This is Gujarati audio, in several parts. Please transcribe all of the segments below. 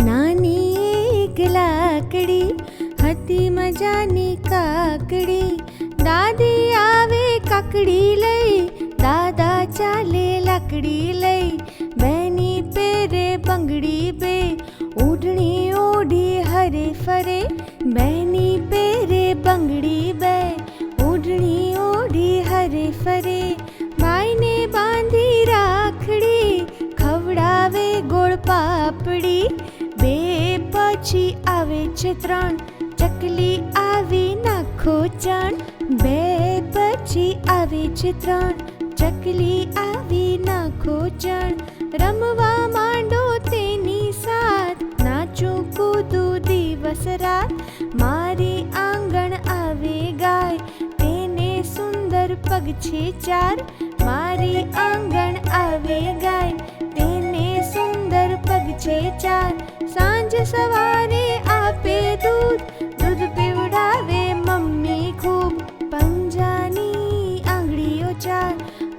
નાની એક લાકડી હતી મજાની કાકડી દાદી આવે કાકડી લઈ દાદા ચાલે લાકડી લઈ બેની પેરે બંગડી બે ઓઢણી ઓઢી હરે ફરે બેની પેરે બંગડી બે ઓઢણી ઓઢી હરે ફરે ભાઈને બાંધી રાખડી ખવડાવે ગોળ પાપડી બે પછી આવે છે ત્રણ, ચકલી આવી નાખો ચણ બે પછી આવે છે ત્રણ, ચકલી આવી નાખો ચણ રમવા માંડો તેની સાથ, નાચું કૂદું દિવસ રાત. મારી આંગણ આવે ગાય, તેને સુંદર પગ છે ચાર. મારી આંગણ આવે ગાય સાંજ સવારે આપે દૂધ. દૂધ પીવડાવે મમ્મી ખૂબ. પંજાની આંગળીઓ ચાર.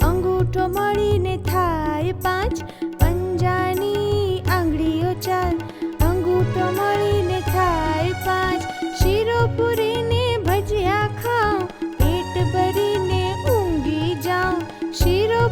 અંગૂઠો મળીને થાય પાંચ. પંજાની આંગળીઓ ચાર. અંગૂઠો મળીને થાય પાંચ. શીરો પૂરીને ભજીયા ખાઉં. પેટ ભરીને ઊંઘી જાઉં. શીરો